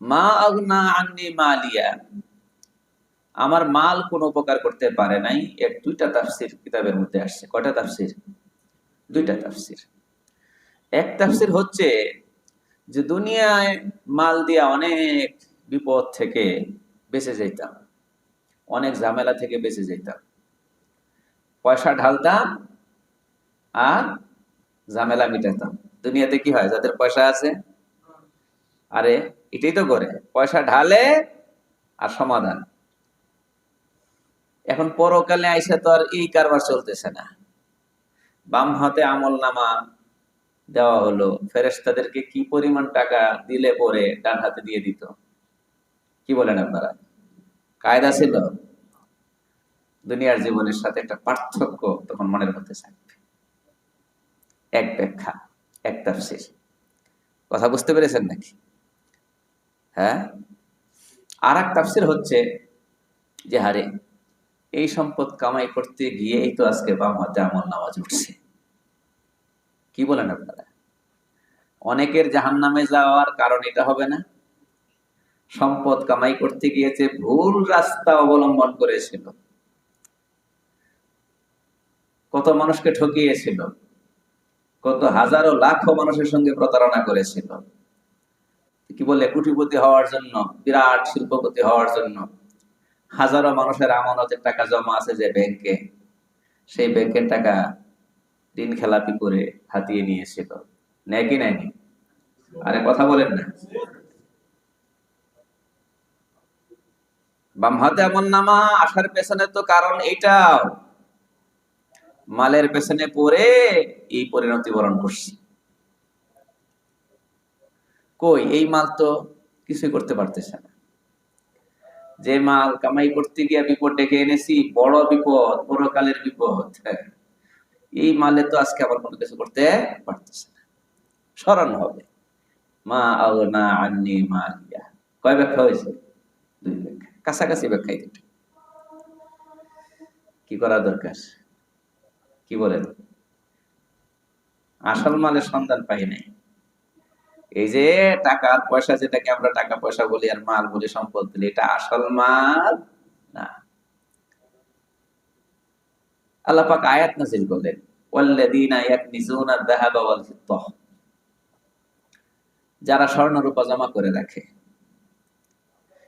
মা আগনা আন্নি মালিয়া। আমার মাল কোন উপকার করতে পারে নাই। এর দুইটা তাফসির কিতাবের মধ্যে আসছে। কয়টা তাফসির? দুইটা তাফসির। এক তাফসির হচ্ছে যে দুনিয়ায় মাল দিয়া অনেক বিপদ থেকে বেঁচে যেতাম অনেক ঝামেলা থেকে বেঁচে যেতাম পয়সা ঢালতাম আর ঝামেলা মিটাতাম দুনিয়াতে কি হয়? যাদের পয়সা আছে আরে এটাই তো করে, পয়সা ঢালে আর সমাধান। এখন পরকালে আইসা তো আর এই কারবার চলতেছে না। বাম হাতে আমল নামা দেওয়া হলো ফেরেস্তাদেরকে কি পরিমাণ টাকা দিলে পরে ডান হাতে দিয়ে দিত? কি বলেন আপনারা? কায়দা ছিল? দুনিয়ার জীবনের সাথে একটা পার্থক্য তখন মনের মধ্যে থাকবে। এক ব্যাখ্যা, এক তাফসির। কথা বুঝতে পেরেছেন নাকি? হ্যাঁ? আর এক তাফসির হচ্ছে যে, হারে, এই সম্পদ কামাই করতে গিয়েই তো আজকে বাম হাতে আমল নামাজ উঠছে। কি বলেন আপনারা? অনেকের জাহান নামে যাওয়ার কারণ এটা হবে না। সম্পদ কামাই করতে গিয়েছে, ভুল রাস্তা অবলম্বন করেছিল। কত মানুষকে ঠকিয়েছিল। কত হাজারো লাখো মানুষের সঙ্গে প্রতারণা করেছিল। কি বলে কুটিপতি হওয়ার জন্য, বিরাট শিল্পপতি হওয়ার জন্য। হাজারো মানুষের আমানতের টাকা জমা আছে যে ব্যাংকে। সেই ব্যাংকের টাকা ঋণ খেলাপি করে হাতিয়ে নিয়েছিল। নেয় কি নেয়নি? আরে কথা বলেন না। বাম হাতে এমন নামা আসার পেছনে তো কারণ এইটাও। মালের পেছনে পড়ে এই পরিণতি বরণ করছি। কই, এই মাল তো কিছুই করতে পারতেছে না। যে মাল কামাই করতে গিয়ে বিপদ ডেকে এনেছি, বড় বিপদ, পরকালের বিপদ। এই মালে তো আজকে আবার কোনো কিছু করতে পারতেছে না। স্মরণ হবে। মা আও না আন্নি মা কয় ব্যাখ্যা হয়েছে? দুই ব্যাখ্যা। কাছাকাছি কি করা দরকার? কি বলেন? আসল মালের সন্ধান পাই নাই। এই যে টাকা আর পয়সা যেটাকে আমরা টাকা পয়সা বলি আর মাল বলি, সম্পদ বলি, এটা আসল মাল না। আল্লাহ পাক আয়াত নাজিল করলেন, ওয়াল্লাযীনা ইয়াকনিজুনা আয-যাহাবা ওয়াল ফিদ্দাহ যারা স্বর্ণ রূপা জমা করে রাখে।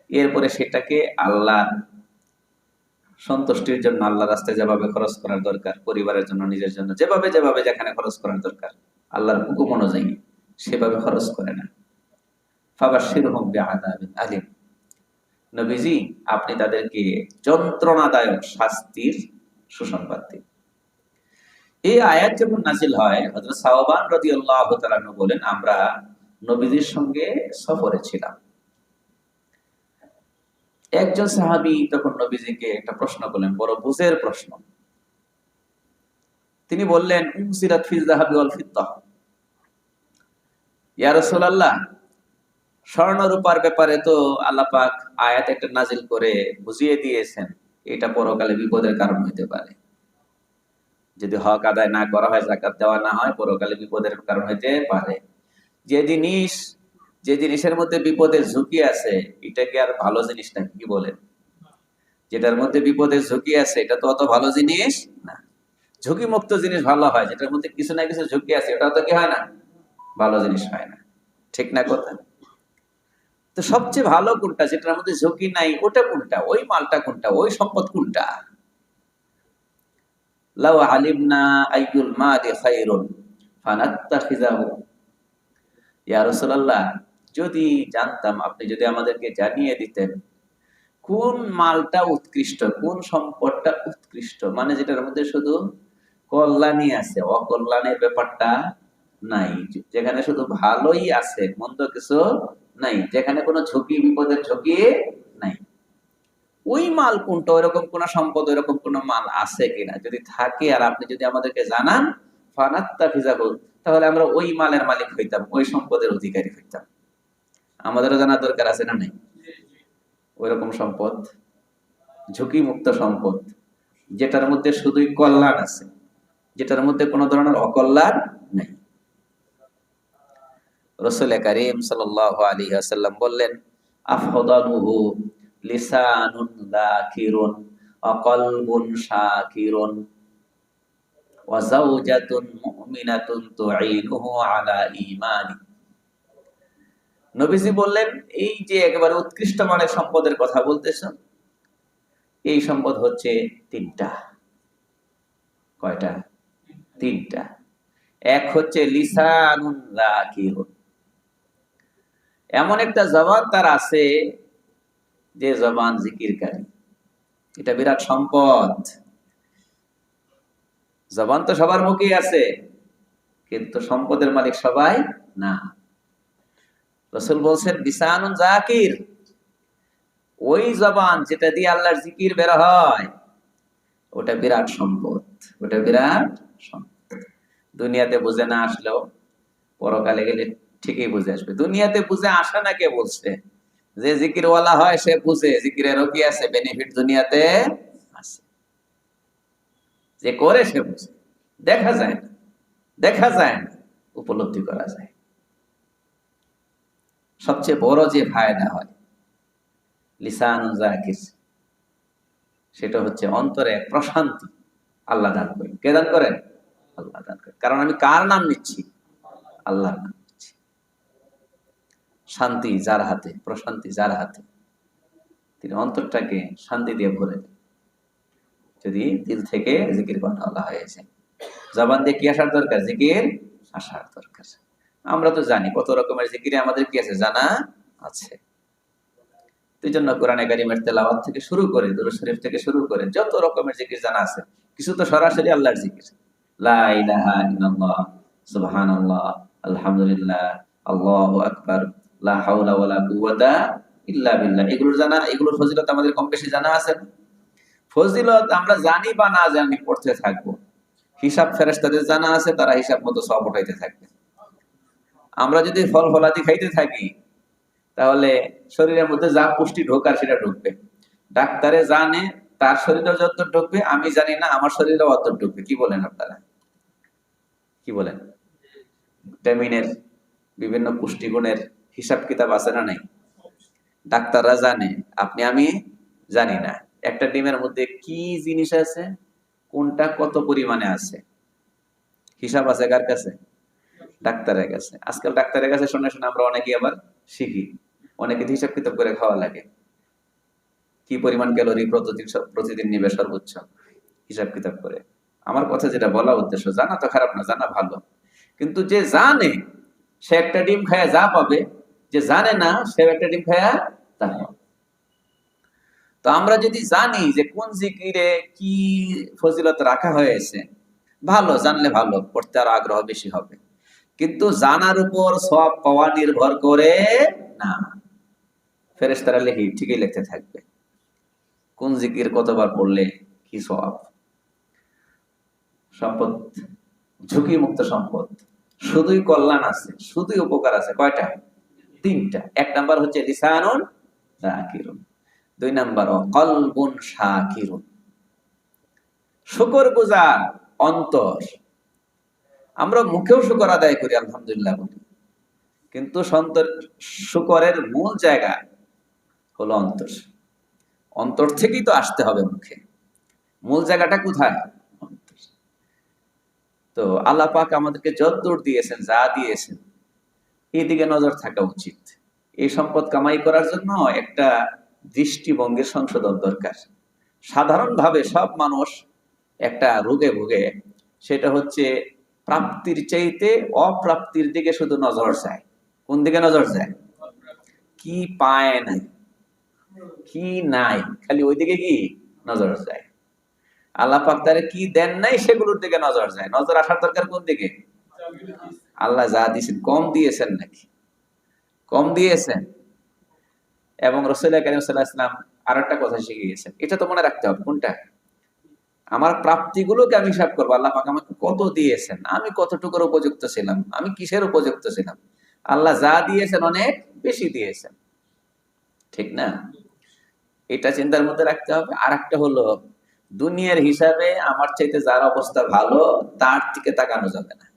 এরপরে সেটাকে আল্লাহর সন্তুষ্টির জন্য আল্লাহ রাস্তায় যেভাবে খরচ করার দরকার, পরিবারের জন্য, নিজের জন্য, যেভাবে যেভাবে যেখানে খরচ করার দরকার, আল্লাহর হুকুম অনুযায়ী। সেভাবে খরচ করে না। ফাবাশশিরহুম বিআযাবিন আলিম। নবীজি, আপনি তাদেরকে যন্ত্রণাদায়ক শাস্তির সুসংবাদ দিন। এই আয়াত যখন নাজিল হয়, হযরত সাওবান রাদিয়াল্লাহু তাআলা বলেন, আমরা নবীজির সঙ্গে সফরে ছিলাম। একজন সাহাবি তখন নবীজিকে একটা প্রশ্ন করলেন, বড় বুঝের প্রশ্ন। তিনি বললেন উমসিরাত ফিজ যাহাবি ওয়াল ফিদ্দাহ ইয়া রাসূলুল্লাহ, স্বর্ণ রূপার ব্যাপারে তো আল্লাহ পাক আয়াত একটা নাজিল করে বুঝিয়ে দিয়েছেন। এটা পরকালে বিপদের কারণ হইতে পারে। যদি হক আদায় না করা হয় জাকাত দেওয়া না হয়, পরকালে বিপদের কারণ হইতে পারে। যে জিনিস, যে জিনিসের মধ্যে বিপদের ঝুঁকি আছে এটা কি আর ভালো জিনিস নাকি কি বলেন? যেটার মধ্যে বিপদের ঝুঁকি আছে, এটা তো অত ভালো জিনিস না। ঝুঁকি মুক্ত জিনিস ভালো হয়, যেটার মধ্যে কিছু না কিছু ঝুঁকি আছে এটা তো কি হয় না? ভালো জিনিস হয় না। ঠিক না কথা? তো সবচেয়ে ভালো কোনটা? যেটার মধ্যে ঝুঁকি নাই, ওটা কোনটা? ওই মালটা কোনটা? ওই সম্পদ কোনটা? লাউ আলিমনা আইয়ুল মালি খায়রুন ফানাত্তাখিযাহু। ইয়া রাসূলুল্লাহ, যদি জানতাম, আপনি যদি আমাদেরকে জানিয়ে দিতেন, কোন মালটা উৎকৃষ্ট, কোন সম্পদটা উৎকৃষ্ট? মানে যেটার মধ্যে শুধু কল্যাণই আছে, অকল্যাণের ব্যাপারটা নাই। যেখানে শুধু ভালোই আছে, মন্দ কিছু নাই। যেখানে কোনো ঝুঁকি, বিপদের ঝুঁকি নাই। ওই মাল কোনটা ওইরকম কোন সম্পদ, ওইরকম কোন মাল আছে কিনা? যদি থাকে আর আপনি যদি আমাদেরকে জানান ফানাত্তা ফিজাহুল তাহলে আমরা ওই মালের মালিক হইতাম, ওই সম্পদের অধিকারী হইতাম। আমাদেরও জানা দরকার আছে না নাই? ওইরকম সম্পদ ঝুঁকি মুক্ত সম্পদ, যেটার মধ্যে শুধুই কল্যাণ আছে, যেটার মধ্যে কোনো ধরনের অকল্যাণ রসুল করিম সাল আলী আসাল্লাম বললেন, আফদালুহু লিসানুন যাকিরুন ওয়া কলবুন শাকিরুন ওয়া যাওজাতুন মুমিনাতুন আলা ঈমানি। নবীজি বললেন, এই যে একেবারে উৎকৃষ্ট মানের সম্পদের কথা বলতেছেন, এই সম্পদ হচ্ছে তিনটা। কয়টা? তিনটা। এক হচ্ছে লিসানুন যাকিরুন এমন একটা জবান তার আছে যে জবান জিকিরকারী। এটা বিরাট সম্পদ। জবান তো সবার মুখেই আছে, কিন্তু সম্পদের মালিক সবাই না। রসুল বলছেন বিসানুন জাকির। ওই জবান যেটা দিয়ে আল্লাহর জিকির বের হয়, ওটা বিরাট সম্পদ, ওটা বিরাট সম্পদ। দুনিয়াতে বুঝে না আসলেও পরকালে গেলে ঠিকই বুঝে আসবে। দুনিয়াতে বুঝে আসে না কে বলছে যে জিকিরওয়ালা হয় সে বুঝে, জিকিরেরও কি আছে? বেনিফিট দুনিয়াতে আছে। যে করে সে বুঝে। দেখা যায় না। দেখা যায় না। উপলব্ধি করা যায়। সবচেয়ে বড় যে ফায়দা হয়, লিসান জাকির, সেটা হচ্ছে অন্তরে এক প্রশান্তি আল্লাহ দান করেন। কে দান করেন? আল্লাহ দান করেন। কারণ আমি কার নাম নিচ্ছি? আল্লাহর নাম। শান্তি যার হাতে, প্রশান্তি যার হাতে। তিনি অন্তরটাকে শান্তি দিয়ে ভরে যদি দিল থেকে জিকির করা আল্লাহ হয়েছে জবান দিয়ে কি আসার দরকার? জিকির আসার দরকার। আমরা তো জানি কত রকমের জিকিরে আমাদের কি আছে, জানা আছে। এই জন্য কোরআনে কারিমের তেলাওয়াত থেকে শুরু করে, দুরূদ শরীফ থেকে শুরু করে, যত রকমের জিকির জানা আছে, কিছু তো সরাসরি আল্লাহর জিকির। লা ইলাহা ইল্লাল্লাহ, সুবহানাল্লাহ, আলহামদুলিল্লাহ, আল্লাহু আকবার। লা হাওলা ওয়ালা কুওয়াতা ইল্লা বিল্লাহ। জানা, এগুলোর ফজিলত আমাদের কম বেশি জানা আছে। ফজিলত আমরা জানি বা না জানি পড়তে থাকব। হিসাব জানা আছে, তারা হিসাব মতো সব উঠাইতে থাকবে। আমরা যদি ফল ফলাদি খাইতে থাকি, তাহলে শরীরের মধ্যে যা পুষ্টি ঢোকার সেটা ঢুকবে। ডাক্তারে জানে, তার শরীরে যত ঢুকবে, আমি জানি না, আমার শরীরে অত ঢুকবে। কি বলেন আপনারা? কি বলেন? ভিটামিনের বিভিন্ন পুষ্টিগুণের হিসাব কিতাব আছে না নাই? ডাক্তাররা জানে, আপনি, আমি জানি না। একটা ডিমের মধ্যে কি জিনিস আছে? কোনটা কত পরিমাণে আছে? হিসাব আছে কার কাছে? ডাক্তারের কাছে। আজকাল ডাক্তারের কাছে শুনে শুনে আমরা অনেকে আবার শিখি। অনেকে হিসাব কিতাব করে খাওয়া লাগে। কি পরিমাণ ক্যালোরি প্রতিদিন প্রতিদিন নিবে সর্বোচ্চ হিসাব কিতাব করে? আমার কথা যেটা বলা উদ্দেশ্য, জানা তো খারাপ না, জানা ভালো। কিন্তু যে জানে, সে একটা ডিম খায়া যা পাবে যে জানে না, সে একটা ডিম খায়া তা তো আমরা যদি জানি যে কোন জিকিরে কি ফজিলত রাখা হয়েছে, ভালো, জানলে ভালো, পড়তে আরও আগ্রহ বেশি হবে। কিন্তু জানার উপর সব পাওয়া নির্ভর করে না। ফেরেস্তারা লেখি, ঠিকই লিখতে থাকবে। কোন জিকির কতবার পড়লে কি সব সম্পদ ঝুঁকি মুক্ত সম্পদ। শুধুই কল্যাণ আছে, শুধুই উপকার আছে, কয়টা? তিনটা। এক নাম্বার হচ্ছে লিসানুন জাকিরুন দুই নাম্বার কলবুন শাকিরুন। শুকর গুজার অন্তর। আমরা মুখেও শুকর আদায় করি, আলহামদুলিল্লাহ বলি। কিন্তু সন্তর শুকরের মূল জায়গা হলো অন্তর। অন্তর থেকেই তো আসতে হবে মুখে। মূল জায়গাটা কোথায়? তো আল্লাহ পাক আমাদেরকে যদ্দূর দিয়েছেন, যা দিয়েছেন এদিকে নজর থাকা উচিত। এই সম্পদ কামাই করার জন্য একটা দৃষ্টিভঙ্গির সংশোধন দরকার। সাধারণভাবে সব মানুষ একটা রোগে ভুগে, সেটা হচ্ছে প্রাপ্তির চাইতে অপ্রাপ্তির দিকে শুধু নজর যায় কোন দিকে নজর যায় কি পায় নাই? কি নাই? খালি ওই দিকে কি? নজর যায় আল্লাহ পাক কি দেন নাই, সেগুলোর দিকে নজর যায় নজর আসার দরকার কোন দিকে? আল্লাহ যা দিয়েছেন, কম দিয়েছেন নাকি? কম দিয়েছেন। এবং রসুল্লাহ করিম সাল্লাহ ইসলাম আর একটা কথা শিখিয়েছেন, এটা তো মনে রাখতে হবে, কোনটা? আমার প্রাপ্তিগুলোকে আমি হিসাব করব, আল্লাহ পাক আমাকে কত দিয়েছেন, আমি কতটুকুর উপযুক্ত ছিলাম, আমি কিসের উপযুক্ত ছিলাম? আল্লাহ যা দিয়েছেন অনেক বেশি দিয়েছেন। ঠিক না? এটা চিন্তার মধ্যে রাখতে হবে। আর একটা হলো, দুনিয়ার হিসাবে আমার চাইতে যার অবস্থা ভালো, তার দিকে তাকানো যাবে না।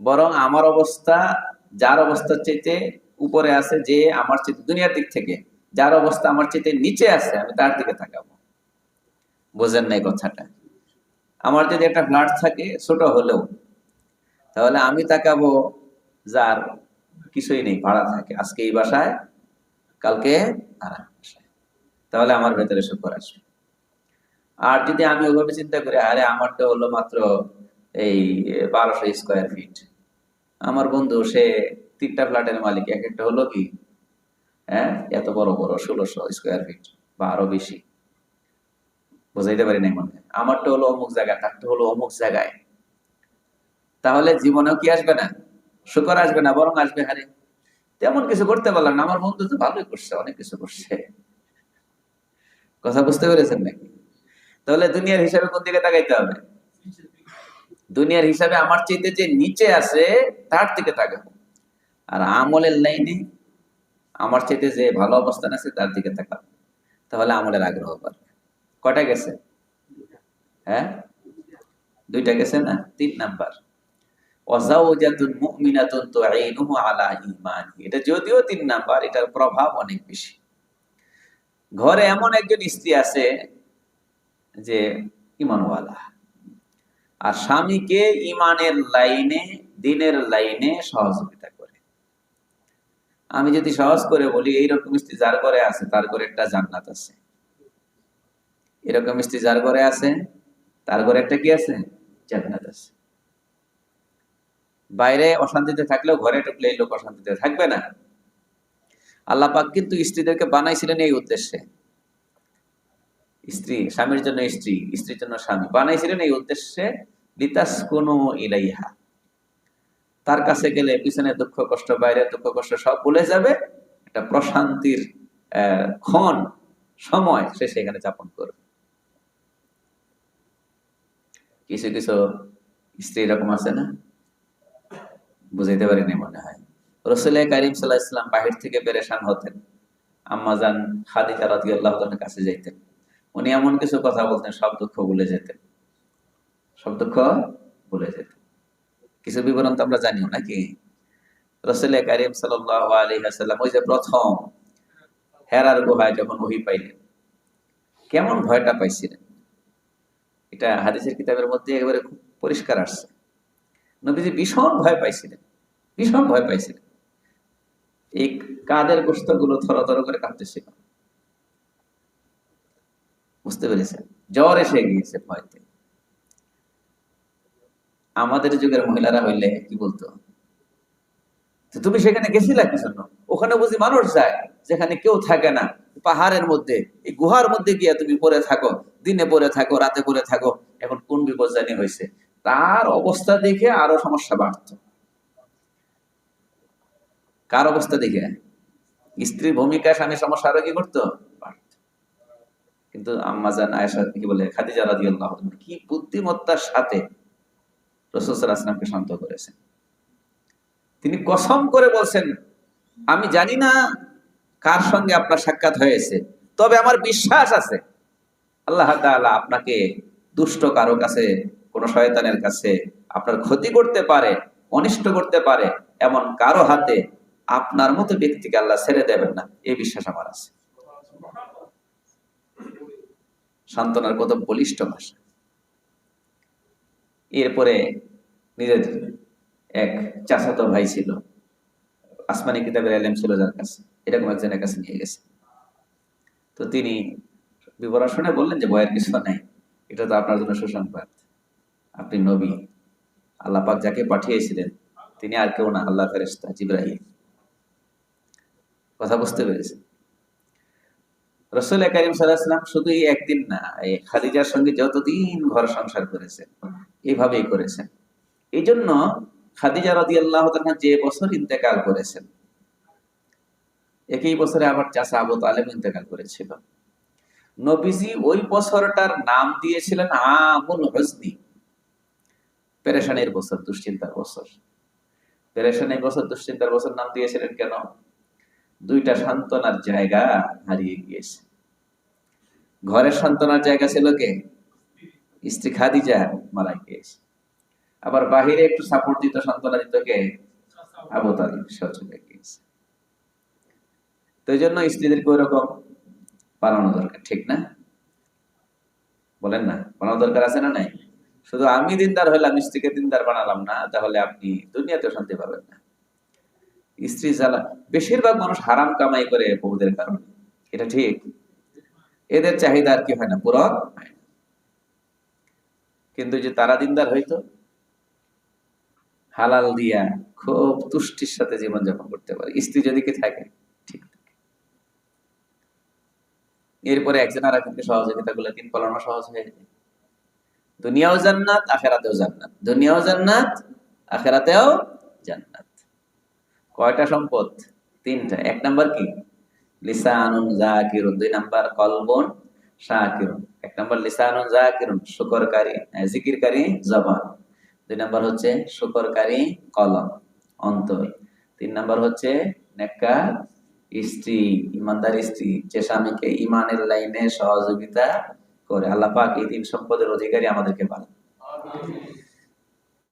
বরং আমার অবস্থা, যার অবস্থার চাইতে উপরে আছে যে আমার চেয়ে দুনিয়ার দিক থেকে, যার অবস্থা আমার চেয়ে নিচে আছে, আমি তার দিকে তাকাবো। বোঝেন নাই কথাটা? আমার যদি একটা ফ্ল্যাট থাকে ছোট হলেও, তাহলে আমি তাকাবো যার কিছুই নেই, ভাড়া থাকে। আজকে এই বাসায়, কালকে বাসায়। তাহলে আমার ভেতরে শুকর আসবে। আর যদি আমি ওভাবে চিন্তা করি, আরে আমারটা হলো মাত্র এই বারোশো স্কোয়ার ফিট আমার বন্ধু, সে তিনটা ফ্ল্যাটের মালিক, এক একটা হলো কি হ্যাঁ এত বড় বড়, ষোলোশো স্কোয়ার ফিট বা আরও বেশি। বুঝাইতে পারি নাই মনে। আমারটা হলো অমুক জায়গায়, তারটা হলো অমুক জায়গায়। তাহলে জীবনেও কি আসবে না? শুকর আসবে না, বরং আসবে, হারে। তেমন কিছু করতে পারলাম না। আমার বন্ধু তো ভালোই করছে, অনেক কিছু করছে। কথা বুঝতে পেরেছেন নাকি? তাহলে দুনিয়ার হিসাবে কোন দিকে তাকাইতে হবে? দুনিয়ার হিসাবে আমার চাইতে যে নিচে আছে, তার দিকে তাকাবো। আর আমলের লাইনে আমার চাইতে যে ভালো অবস্থান আছে, তার দিকে তাকাবো। তাহলে আমলের আগ্রহ বাড়বে। কটা গেছে? হ্যাঁ? দুইটা গেছে না? তিন নাম্বার। এটা যদিও তিন নাম্বার, এটার প্রভাব অনেক বেশি। ঘরে এমন একজন স্ত্রী আছে যে ইমানওয়ালা আর স্বামীকে ইমানের লাইনে, দিনের লাইনে সহযোগিতা করে। আমি যদি সহজ করে বলি, এইরকম স্ত্রী যার ঘরে আছে, তার ঘরে একটা জান্নাত আছে। এরকম স্ত্রী যার ঘরে আছে, তার ঘরে একটা কি আছে? জান্নাত আছে। বাইরে অশান্তিতে থাকলেও ঘরে ঢুকলে এই লোক অশান্তিতে থাকবে না। আল্লাহ পাক কিন্তু স্ত্রীদেরকে বানাইছিলেন এই উদ্দেশ্যে। স্ত্রী, স্বামীর জন্য স্ত্রী, স্ত্রীর জন্য স্বামী। বানাইছিলেন এই উদ্দেশ্যে লিতাস কোনো ইলাইহা। তার কাছে গেলে পিছনে দুঃখ, কষ্ট, বাইরে দুঃখ, কষ্ট সব ভুলে যাবে। একটা প্রশান্তির ক্ষণ, সময় সে সেখানে যাপন করবে। কিছু কিছু স্ত্রী এরকম আছে না? বুঝাইতে পারিনি মনে হয়। রসুল করিম সাল্লাহ ইসলাম বাহির থেকে পেরেশান হতেন। আম্মাজান খাদিজা রাদিয়াল্লাহু কাছে যাইতেন। উনি এমন কিছু কথা বলতেন, সব দুঃখ ভুলে যেতেন। সব দুঃখ ভুলে যেতেন। কিছু বিবরণ তো আমরা জানিও, নাকি? রসুল করিম সাল্লাম ওই যে প্রথম হেরার গুহায় যখন ওহি পাইলেন, কেমন ভয়টা পাইছিলেন? এটা হাদিসের কিতাবের মধ্যে একেবারে খুব পরিষ্কার আসছে। নবীজি ভীষণ ভয় পাইছিলেন, ভীষণ ভয় পাইছিলেন। এই কাদের গোস্তগুলো থর থর করে কাঁপতেছিল। বুঝতে পেরেছেন? জ্বর এসে গিয়েছে ভয়তে। আমাদের যুগের মহিলারা হইলে কি বলতো? তুমি সেখানে গেছিলা কি জন্য? ওখানে বুঝি মানুষ যায়, যেখানে কেউ থাকে না। পাহাড়ের মধ্যে, এই গুহার মধ্যে গিয়া তুমি পড়ে থাকো, দিনে পড়ে থাকো, রাতে পড়ে থাকো, এখন কোন জানি হয়েছে তার অবস্থা দেখে আরও সমস্যা বাড়ত। কার অবস্থা দেখে? স্ত্রীর ভূমিকা স্বামী সমস্যা আরও কি করতো। কিন্তু আম্মাজান আয়েশা কি বলে, খাদিজা রাদিয়াল্লাহু আনহা, কি বুদ্ধিমত্তার সাথে রাসূল সাল্লাল্লাহু শান্ত করেছেন। তিনি কসম করে বলছেন, আমি জানি না কার সঙ্গে আপনার সাক্ষাৎ হয়েছে, তবে আমার বিশ্বাস আছে, আল্লাহ তাআলা আপনাকে দুষ্ট কারও কাছে, কোন শয়তানের কাছে আপনার ক্ষতি করতে পারে, অনিষ্ট করতে পারে, এমন কারও হাতে আপনার মতো ব্যক্তিকে আল্লাহ ছেড়ে দেবেন না, এই বিশ্বাস আমার আছে। সান্ত্বনার কত বলিষ্ঠ ভাষা। এরপরে নিজের এক চাচাতো ভাই ছিল, আসমানি কিতাবের এলেম ছিল যার কাছে, এরকম একজনের কাছে নিয়ে গেছে। তো তিনি বিবরণ শুনে বললেন যে ভয়ের কিছু নাই, এটা তো আপনার জন্য সুসংবাদ। আপনি নবী, আল্লাহ পাক যাকে পাঠিয়েছিলেন, তিনি আর কেউ না, আল্লাহ ফেরেস্তা জিব্রাহিম। কথা বুঝতে পেরেছেন। রসুল করিম সাল্লাহাম শুধু এই একদিন না, এই খাদিজার সঙ্গে যতদিন ঘর সংসার করেছেন, এইভাবেই করেছেন। এই জন্য খাদিজা রাদি আল্লাহ যে বছর ইন্তেকাল করেছেন, একই বছরে আবার চাষা আবু তালেম ইন্তেকাল করেছিল। নবীজি ওই বছরটার নাম দিয়েছিলেন আমুল হজনি পেরেশানির বছর, দুশ্চিন্তার বছর। পেরেশানির বছর, দুশ্চিন্তার বছর নাম দিয়েছিলেন কেন? দুইটা সান্ত্বনার জায়গা হারিয়ে গিয়েছে। ঘরের সান্ত্বনার জায়গা ছিল কে? স্ত্রী খাদিজা মারা গিয়েছে। আবার বাহিরে একটু সাপোর্ট দিত, সান্ত্বনা দিত কে? আবু তালিব গিয়েছে। এই জন্য স্ত্রীদেরকে ওই রকম বানানো দরকার, ঠিক না? বলেন না বানানো দরকার আছে না নাই? শুধু আমি দিনদার হইলাম, স্ত্রীকে দিনদার বানালাম না, তাহলে আপনি দুনিয়াতে শান্তি পাবেন না। স্ত্রী জ্বালা বেশিরভাগ মানুষ হারাম কামাই করে বউদের কারণে। এটা ঠিক। এদের চাহিদা আর কি হয় না, পূরণ হয় না। কিন্তু যে তারা দিনদার হইতো, হালাল দিয়া খুব তুষ্টির সাথে জীবনযাপন করতে পারে। স্ত্রী যদি কি থাকে, ঠিক থাকে। এরপরে একজন আর একজনকে সহযোগিতা করলে দিন পালানো সহজ হয়ে যায়। দুনিয়াও জান্নাত, আখেরাতেও জান্নাত। দুনিয়াও জান্নাত, আখেরাতেও কয়টা সম্পদ? তিনটা। এক নাম্বার কি? লিসানুন জাকিরুন দুই নাম্বার কলবন শাকিরুন। এক নাম্বার লিসানুন জাকিরুন শুকরকারী হ্যাঁ, জিকিরকারী জবান। দুই নাম্বার হচ্ছে শুকরকারী কলম অন্তর। তিন নাম্বার হচ্ছে নেককার স্ত্রী ইমানদার স্ত্রী যে স্বামীকে ইমানের লাইনে সহযোগিতা করে। আল্লাহ পাক এই তিন সম্পদের অধিকারী আমাদেরকে পান